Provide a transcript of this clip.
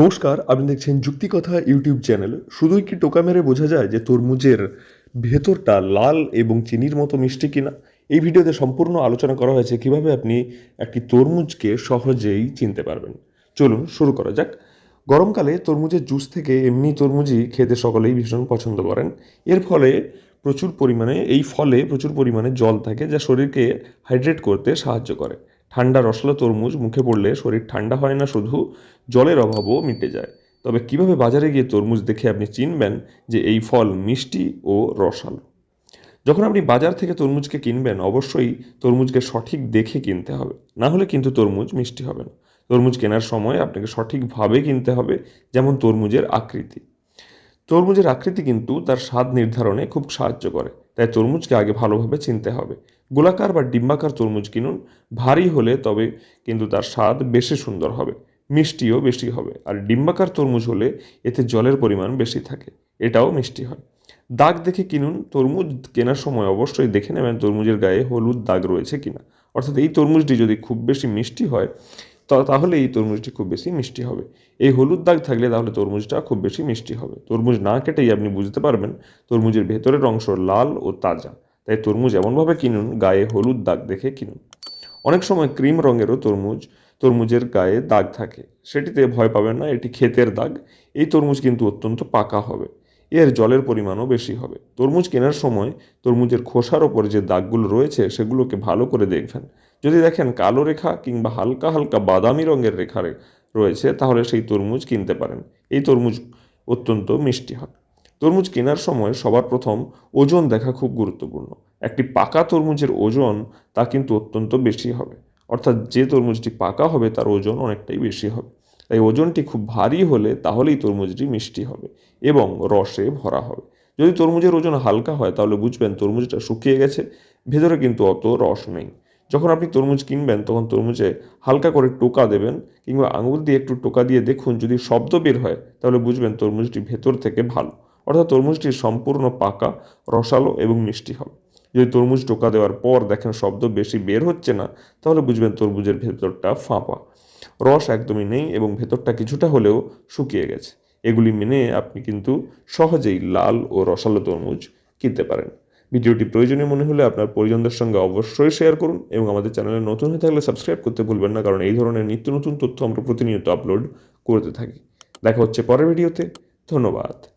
নমস্কার, আপনি দেখছেন যুক্তিকথা ইউটিউব চ্যানেল। শুধুই কি টোকা মেরে বোঝা যায় যে তরমুজের ভেতরটা লাল এবং চিনির মতো মিষ্টি কিনা? এই ভিডিওতে সম্পূর্ণ আলোচনা করা হয়েছে কীভাবে আপনি একটি তরমুজকে সহজেই চিনতে পারবেন। চলুন শুরু করা যাক। গরমকালে তরমুজের জুস থেকে এমনি তরমুজই খেতে সকলেই ভীষণ পছন্দ করেন। এর ফলে প্রচুর পরিমাণে, এই ফলে প্রচুর পরিমাণে জল থাকে যা শরীরকে হাইড্রেট করতে সাহায্য করে। ঠান্ডা রসলা তরমুজ, মুখে পড়লে শরীর ঠান্ডা হয় না শুধু, জলের অভাবও মিটে যায়। তবে কীভাবে বাজারে গিয়ে তরমুজ দেখে আপনি চিনবেন যে এই ফল মিষ্টি ও রসালো? যখন আপনি বাজার থেকে তরমুজকে কিনবেন, অবশ্যই তরমুজকে সঠিক দেখে কিনতে হবে। না হলে কিন্তু তরমুজ মিষ্টি হবে না। তরমুজ কেনার সময় আপনাকে সঠিকভাবে কিনতে হবে, যেমন তরমুজের আকৃতি। তরমুজের আকৃতি কিন্তু তার স্বাদ নির্ধারণে খুব সাহায্য করে। তাই তরমুজকে আগে ভালোভাবে চিনতে হবে। গোলাকার বা ডিম্বাকার তরমুজ কিনুন, ভারী হলে তবে কিন্তু তার স্বাদ বেশি সুন্দর হবে, মিষ্টিও বেশি হবে। আর ডিম্বাকার তরমুজ হলে এতে জলের পরিমাণ বেশি থাকে, এটাও মিষ্টি হয়। দাগ দেখে কিনুন, তরমুজ কেনার সময় অবশ্যই দেখে নেবেন তরমুজের গায়ে হলুদ দাগ রয়েছে কিনা। অর্থাৎ এই তরমুজটি যদি খুব বেশি মিষ্টি হয় তাহলে এই তরমুজটি খুব বেশি মিষ্টি হবে। এই হলুদ দাগ থাকলে তাহলে তরমুজটা খুব বেশি মিষ্টি হবে। তরমুজ না কেটেই আপনি বুঝতে পারবেন তরমুজের ভেতরের অংশ লাল ও তাজা। তাই তরমুজ এমনভাবে কিনুন, গায়ে হলুদ দাগ দেখে কিনুন। অনেক সময় ক্রিম রঙেরও তরমুজ, তরমুজের গায়ে দাগ থাকে। সেটিতে ভয় পাবেন না, এটি ক্ষেতের দাগ। এই তরমুজ কিন্তু অত্যন্ত পাকা হবে। এর জলের পরিমাণও বেশি হবে। তরমুজ কেনার সময় তরমুজের খোসার ওপর যে দাগগুলো রয়েছে, সেগুলোকে ভালো করে দেখবেন। যদি দেখেন কালো রেখা কিংবা হালকা হালকা বাদামি রঙের রেখা রয়েছে, তাহলে সেই তরমুজ কিনতে পারেন। এই তরমুজ অত্যন্ত মিষ্টি হয়। তরমুজ কেনার সময় সবার প্রথম ওজন দেখা খুব গুরুত্বপূর্ণ। একটি পাকা তরমুজের ওজন তা কিন্তু অত্যন্ত বেশি হবে। অর্থাৎ যে তরমুজটি পাকা হবে, তার ওজন অনেকটাই বেশি হবে। তাই ওজনটি খুব ভারী হলে তাহলেই তরমুজটি মিষ্টি হবে এবং রসে ভরা হবে। যদি তরমুজের ওজন হালকা হয়, তাহলে বুঝবেন তরমুজটা শুকিয়ে গেছে, ভেতরে কিন্তু অত রস নেই। যখন আপনি তরমুজ কিনবেন, তখন তরমুজে হালকা করে টোকা দেবেন কিংবা আঙুল দিয়ে একটু টোকা দিয়ে দেখুন, যদি শব্দ বের হয়, তাহলে বুঝবেন তরমুজটি ভেতর থেকে ভালো। অর্থাৎ তরমুজটি সম্পূর্ণ পাকা, রসালো এবং মিষ্টি হবে। যদি তরমুজ টোকা দেওয়ার পর দেখেন শব্দ বেশি বের হচ্ছে না, তাহলে বুঝবেন তরমুজের ভেতরটা ফাঁপা। রস একদমই নেই এবং ভেতরটা কিছুটা হলেও শুকিয়ে গেছে। এগুলি মেনে আপনি কিন্তু সহজেই লাল ও রসালো তরমুজ কিনতে পারেন। ভিডিওটি প্রয়োজনীয় মনে হলে আপনার পরিজনদের সঙ্গে অবশ্যই শেয়ার করুন এবং আমাদের চ্যানেলে নতুন হয়ে থাকলে সাবস্ক্রাইব করতে ভুলবেন না, কারণ এই ধরনের নিত্য নতুন তথ্য আমরা প্রতিনিয়ত আপলোড করতে থাকি। দেখা হচ্ছে পরের ভিডিওতে। ধন্যবাদ।